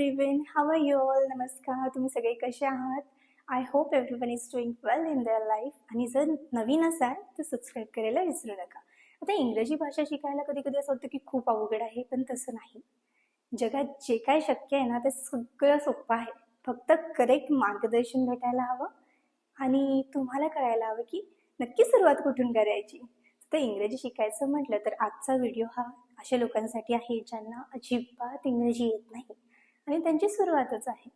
Everyone how are you all नमस्कार तुम्ही सगळे कसे आहात? I hope everyone is doing well in the life आणि जर नवीन असाल तर सबस्क्राईब करायला विसरू नका. आता इंग्रजी भाषा शिकायला कधी कधी असं वाटतं की खूप अवघड आहे पण तसं नाही. जगात जे काय शक्य आहे ना ते सगळं सोपं आहे. फक्त करेक्ट मार्गदर्शन भेटायला हवं. आणि तुम्हाला कळायला हवं की नक्की सुरुवात कुठून करायची. तर इंग्रजी शिकायचं म्हटलं तर आजचा व्हिडिओ हा अशा लोकांसाठी आहे ज्यांना अजिबात इंग्रजी येत नाही. आणि त्यांची सुरुवातच आहे.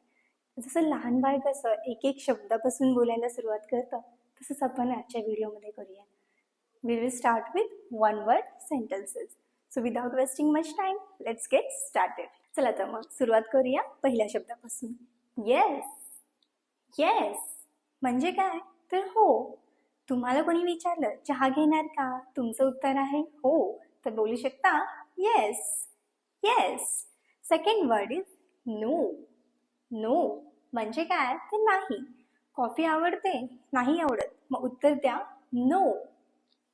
जसं लहान बाळ कसं एक एक शब्दापासून बोलायला सुरुवात करतं तसंच आपण आजच्या व्हिडिओमध्ये करूया. We will start with one word sentences so without wasting much time let's get started चला तर मग सुरुवात करूया पहिल्या शब्दापासून. येस येस म्हणजे काय? तर हो. तुम्हाला कोणी विचारलं चहा घेणार का? तुमचं उत्तर आहे हो. तर बोलू शकता yes yes second word is no. No म्हणजे काय? ते नाही. कॉफी आवडते? नाही आवडत. मग उत्तर द्या. नो.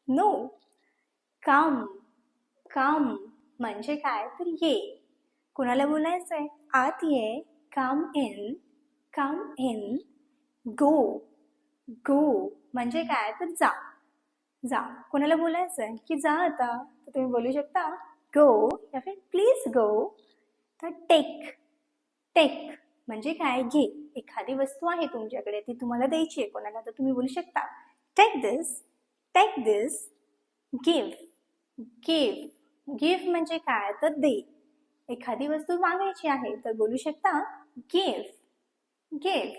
नो. कम. कम म्हणजे काय? तर ये. कोणाला बोलायचंय? आत ये. कम इन. Come in. गो. गो म्हणजे काय? तर जा. जा. कोणाला बोलायचं आहे की जा आता. तर तुम्ही बोलू शकता. गो. या फिर. Please go. तर टेक टेक म्हणजे काय? घे. एखादी वस्तू आहे तुमच्याकडे ती तुम्हाला द्यायची आहे. कोणाला तर तुम्ही बोलू शकता. Take this take this give give give म्हणजे काय? तर दे. एखादी वस्तू मागायची आहे तर बोलू शकता गिव्ह गिव्ह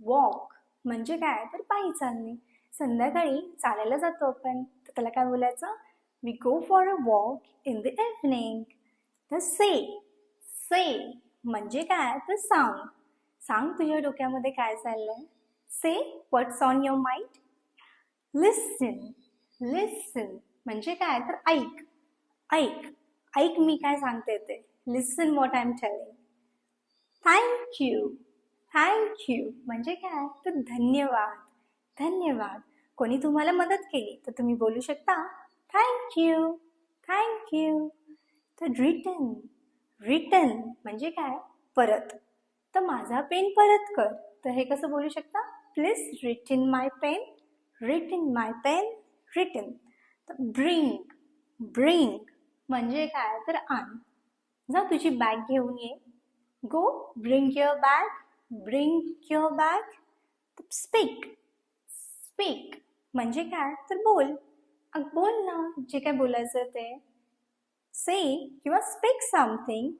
वॉक म्हणजे काय? तर पायी चालणे. संध्याकाळी चालायला जातो आपण. तर त्याला काय बोलायचं? We go for a walk in the evening तर से से म्हणजे काय? तर सांग. सांग तुझ्या डोक्यामध्ये काय चाललंय? Say what's on your mind listen listen म्हणजे काय? तर ऐक. ऐक. ऐक मी काय सांगते ते. Listen what I am telling thank you thank you म्हणजे काय? तर धन्यवाद. धन्यवाद. कोणी तुम्हाला मदत केली तर तुम्ही बोलू शकता थँक्यू थँक्यू तर रिटर्न रिटर्न म्हणजे काय? परत. तर माझा पेन परत कर. तर हे कसं बोलू शकता? Please return my pen return my pen return तर ब्रिंग ब्रिंग म्हणजे काय? तर आण. जा तुझी बॅग घेऊन ये. Go bring your bag bring your bag speak speak म्हणजे काय? तर बोल. अग बोल ना. जे काय बोलायचं ते. से किंवा स्पीक समथिंग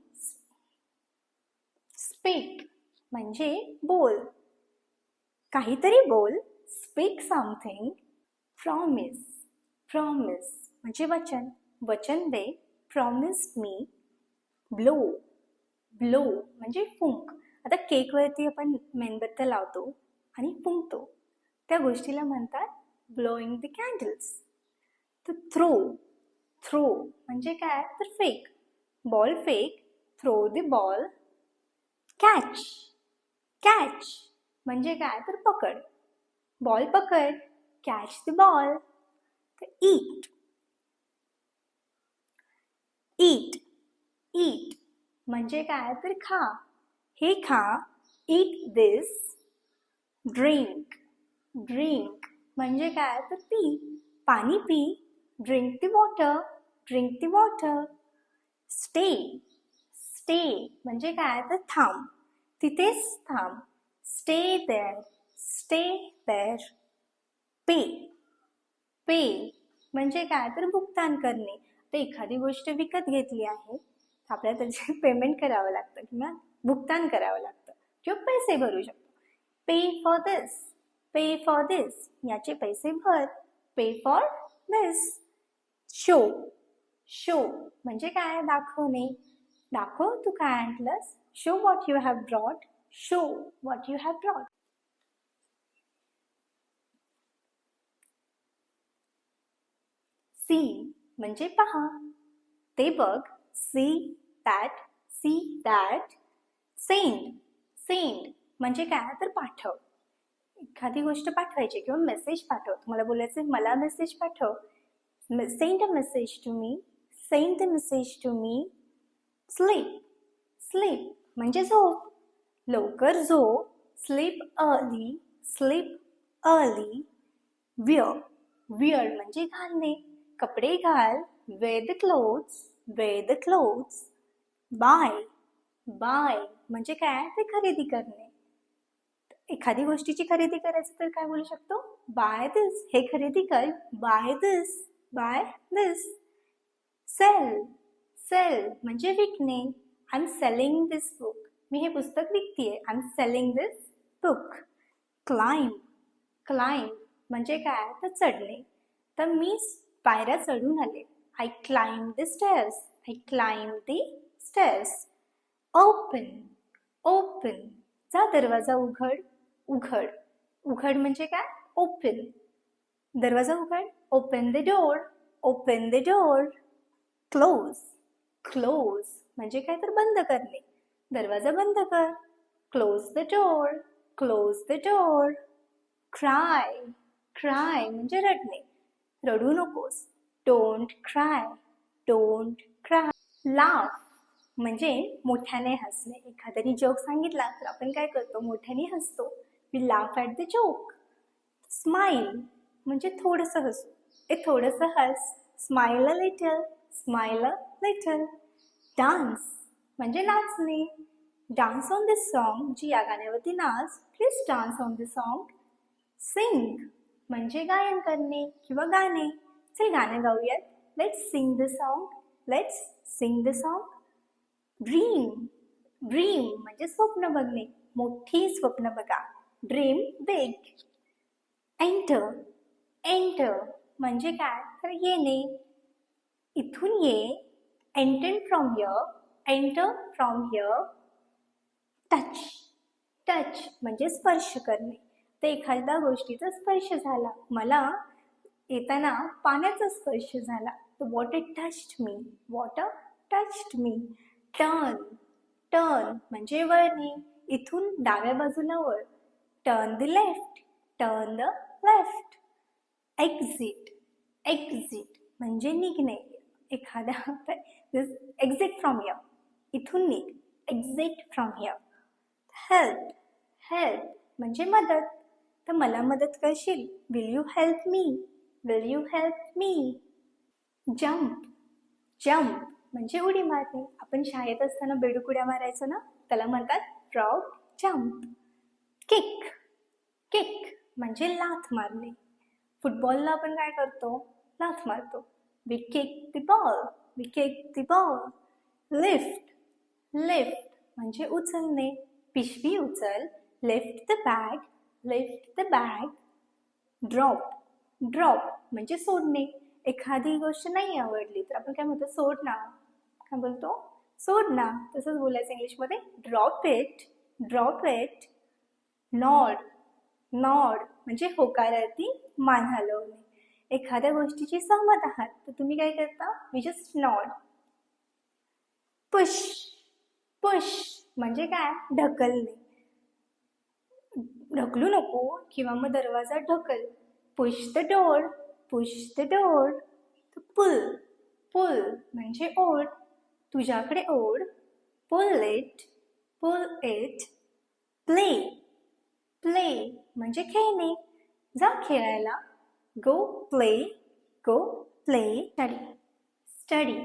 स्पीक म्हणजे बोल. काहीतरी बोल स्पीक समथिंग प्रॉमिस प्रॉमिस म्हणजे वचन. वचन दे प्रॉमिस मी ब्लो ब्लो म्हणजे फुंक. आता केकवरती आपण मेणबत्त्या लावतो आणि फुंकतो. त्या गोष्टीला म्हणतात ब्लोईंग द कॅन्डल्स तर थ्रो थ्रो म्हणजे काय? तर फेक ball fake throw the ball catch catch म्हणजे काय? तर पकड. बॉल पकड. Catch the ball eat eat eat म्हणजे काय? तर खा. हे खा. ईट दिस ड्रिंक ड्रिंक म्हणजे काय? तर पी. पाणी P. Drink the water drink the water stay stay म्हणजे काय? तर थांब. तिथेच थांब. Stay there stay there pay pay म्हणजे काय? तर भुगतान करणे. तर एखादी गोष्ट विकत घेतली आहे आपल्याला त्याचे पेमेंट करावं लागतं किंवा भुगतान करावं लागतं. किंवा पैसे भरू शकतो. पे फॉर दिस पे फॉर दिस याचे पैसे भर. Pay for this show show म्हणजे काय? दाखवणे. दाखव तू काय आणलंस? Show what you have brought show what you have brought see म्हणजे पहा. ते बघ. See that see that send send म्हणजे काय? तर पाठव. एखादी गोष्ट पाठवायची किंवा मेसेज पाठव. तुम्हाला बोलायचं मला मेसेज पाठव. Send a message to me send the message to me sleep sleep म्हणजे झोप. लवकर झोप. Sleep early sleep early wear wear म्हणजे घालणे. कपडे घाल. Wear the clothes wear the clothes buy buy म्हणजे काय? ते खरेदी करणे. एखादी गोष्टीची खरेदी करायची तर काय बोलू शकतो? बाय दिस हे खरेदी कर. Buy this buy this sell sell म्हणजे विकणे. I am selling this book मी हे पुस्तक विकतीये. I am selling this book climb climb म्हणजे काय? तर चढणे. तर मी पायऱ्या चढून आले. I climb the stairs I climb the stairs open open जा दरवाजा उघड. उघड. उघड म्हणजे काय? ओपन दरवाजा उघड. Open the door open the door close close म्हणजे काय तर बंद करणे. दरवाजा बंद कर. Close the door close the door cry cry म्हणजे रडणे. रडू नकोस. Don't cry don't cry laugh म्हणजे मोठ्याने हसणे. एखाद्याने जोक सांगितला तर आपण काय करतो? मोठ्याने हसतो. We laugh at the joke smile म्हणजे थोडंसं हसू. ए थोडंसं हस. Smile a little smile a little dance म्हणजे नाचणे. डान्स ऑन दिस सॉन्ग जी या गाण्यावरती नाच please dance on this song sing म्हणजे गायन करणे किंवा गाणे. चल गाणं गाऊयात. Let's sing the song let's sing the song dream dream म्हणजे स्वप्न बघणे. मोठी स्वप्न बघा. ड्रीम बिग एंटर एंटर म्हणजे काय? तर येणे इथून ये. Enter from here enter from here touch touch म्हणजे स्पर्श करणे. तर एखाद्या गोष्टीचा स्पर्श झाला. मला येताना पाण्याचा स्पर्श झाला. तर water touched me water touched me turn turn म्हणजे वळणे इथून डाव्या बाजूला वळ turn the left turn the left exit exit म्हणजे निघणे. एखाद्या एक्झिट फ्रॉम हिअर इथून निघ. Exit from here help help म्हणजे मदत. तर मला मदत करशील? Will you help me will you help me jump jump म्हणजे उडी मारणे. आपण शाळेत असताना बेडूक उड्या मारायचो ना? त्याला म्हणतात फ्रॉग जम्प किक किक म्हणजे लाथ मारणे. फुटबॉलला आपण काय करतो? लाथ मारतो. We kick the ball we kick the ball lift lift म्हणजे उचलणे. पिशवी उचल lift the bag lift the bag drop drop म्हणजे सोडणे. एखादी गोष्ट नाही आवडली तर आपण काय म्हणतो? सोड ना काय बोलतो? सोड ना तसंच बोलायचं इंग्लिशमध्ये. Drop it drop it nod nod म्हणजे होकारार्थी मान हलवणे. एखाद्या गोष्टीची सहमत आहात तर तुम्ही काय करता? We just not push push म्हणजे काय? ढकलणे. ढकलू नको किंवा मग दरवाजा ढकल. Push the door push the door pull pull म्हणजे ओढ. तुझ्याकडे ओढ. Pull it pull it play play म्हणजे खेळणे. जा खेळायला. Go play go play study study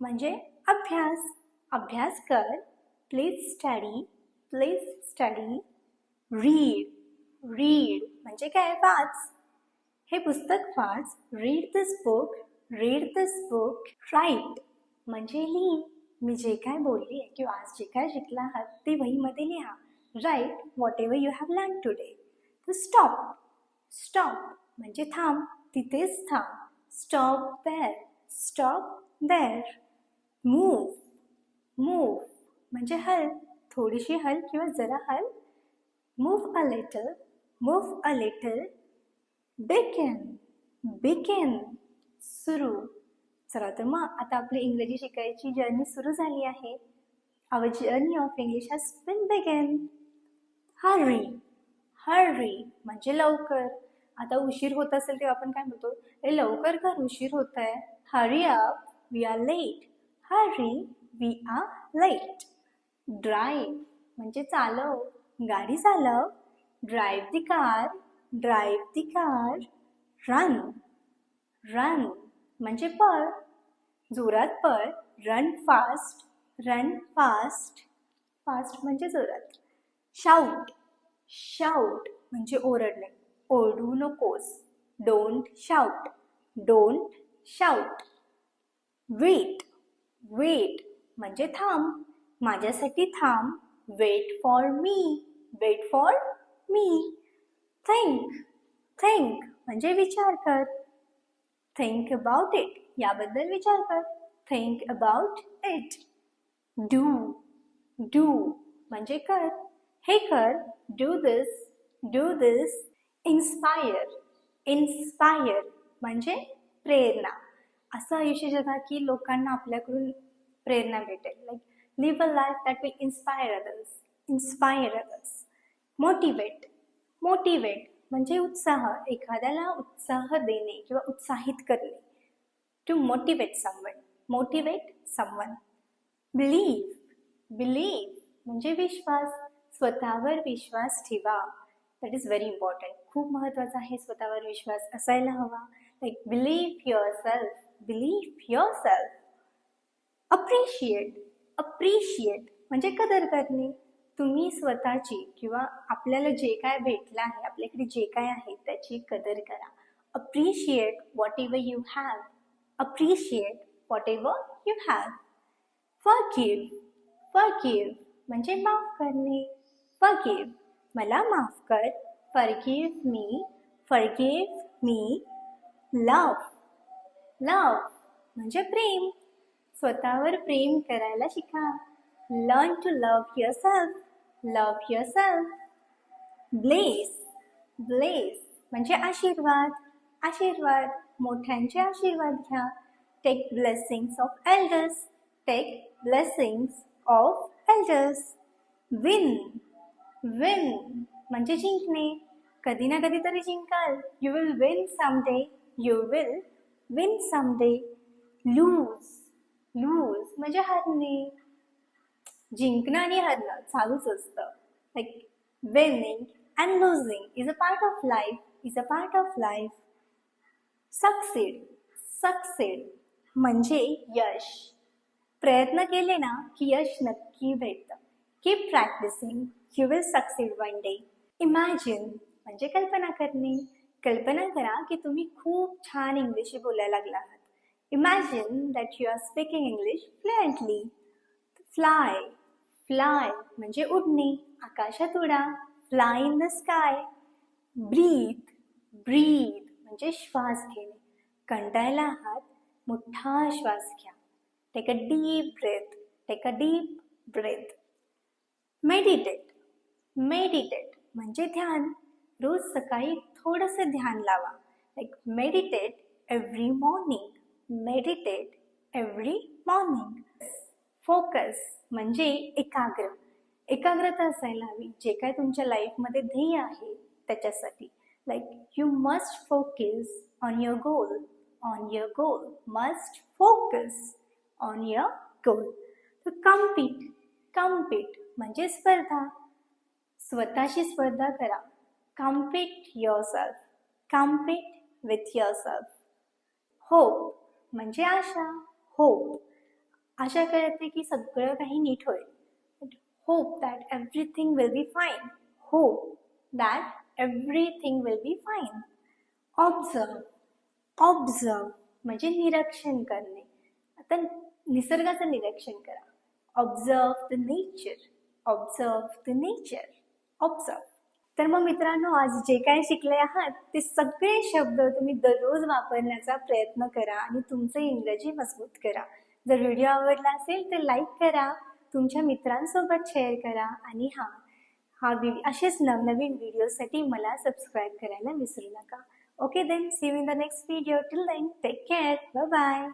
म्हणजे अभ्यास. अभ्यास कर. Please study please study read read म्हणजे काय? वाच. हे पुस्तक वाच. Read this book read this book write म्हणजे लिही. मी जे काय बोलली आहे किंवा आज जे काय शिकला आहात ते वहीमध्ये लिहा. Write whatever you have learn today तर स्टॉप. स्टॉप म्हणजे थांब. तिथेच थांब. Stop there stop there move move म्हणजे हल. थोडीशी हल किंवा जरा हल. Move a little move a little begin begin सुरू. चला तर मग आता आपली इंग्रजी शिकायची जर्नी सुरू झाली आहे. Our journey of English has been begin hurry hurry म्हणजे लवकर. आता उशीर होत असेल तेव्हा आपण काय म्हणतो ए लवकर कर उशीर होत आहे hurry up we are late hurry we are late drive म्हणजे चालव. गाडी चालव. Drive the car drive the car run run म्हणजे पळ. जोरात पळ. Run fast run fast fast म्हणजे जोरात. शाऊट शाऊट म्हणजे ओरडणे. ओरडू नकोस. Don't shout don't shout wait wait म्हणजे थांब. माझ्यासाठी थांब. Wait for me wait for me think think म्हणजे विचार कर. थिंक अबाउट इट याबद्दल विचार कर. Think about it do do म्हणजे कर. हे कर do this do this inspire inspire म्हणजे प्रेरणा. असं आयुष्य जगा की लोकांना आपल्याकडून प्रेरणा भेटेल. Like live a life that will inspire others inspire others motivate motivate म्हणजे उत्साह एखाद्याला उत्साह देणे किंवा उत्साहित करणे. To motivate someone motivate someone believe believe म्हणजे विश्वास. स्वतःवर विश्वास ठेवा. दॅट इज व्हेरी इम्पॉर्टंट खूप महत्त्वाचं आहे स्वतःवर विश्वास असायला हवा. Like believe yourself believe yourself appreciate appreciate म्हणजे कदर करणे. तुम्ही स्वतःची किंवा आपल्याला जे काय भेटलं आहे आपल्याकडे जे काय आहे त्याची कदर करा. Appreciate whatever you have appreciate whatever you have forgive forgive म्हणजे माफ करणे. फॉरगिव्ह मला माफ कर. Forgive me forgive me. लव. लव म्हणजे प्रेम. स्वतःवर प्रेम करायला शिका. Learn to love yourself love yourself bless bless म्हणजे आशीर्वाद. आशीर्वाद. मोठ्यांचे आशीर्वाद घ्या. Take blessings of elders take blessings of elders win win म्हणजे जिंकणे. कधी ना कधी तरी जिंकाल. You will win someday you will win someday lose lose म्हणजे हरणे. जिंकणं आणि हरणं चालूच असतं. Like winning and losing is a part of life is a part of life succeed succeed म्हणजे यश. प्रयत्न केले ना की यश नक्की भेटतं. Keep practising you will succeed one day imagine म्हणजे कल्पना करणे. कल्पना करा की तुम्ही खूप छान इंग्लिश बोलायला लागला आहात imagine that you are speaking English fluently fly fly म्हणजे उडणे. आकाशात उडा. Fly in the sky breathe breathe म्हणजे श्वास घेणे. कंटाळला आहात, मोठा श्वास घ्या. Take a deep breath take a deep breath meditate meditate म्हणजे ध्यान. रोज सकाळी थोडंसं ध्यान लावा. Like meditate every morning meditate every morning focus म्हणजे एकाग्र. एकाग्रता असायला हवी. जे काय तुमच्या लाईफमध्ये ध्येय आहे त्याच्यासाठी. Like you must focus on your goal on your goal must focus on your goal तर कम्पीट कम्पीट म्हणजे स्पर्धा. स्वतःशी स्पर्धा करा. Compete yourself compete with yourself hope म्हणजे आशा. होप आशा करते की सगळं काही नीट होईल. Hope that everything will be fine hope that everything will be fine observe observe म्हणजे निरीक्षण करणे. आता निसर्गाचं निरीक्षण करा. Observe the nature observe the nature observe तर मग मित्रांनो आज जे काय शिकले आहात ते सगळे शब्द तुम्ही दररोज वापरण्याचा प्रयत्न करा आणि तुमचं इंग्रजी मजबूत करा. जर व्हिडिओ आवडला असेल तर लाईक करा तुमच्या मित्रांसोबत शेअर करा आणि हा हा व्हिडिओ असेच नवनवीन व्हिडिओसाठी मला सबस्क्राईब करायला विसरू नका. Okay then see you in the next video till then take care bye bye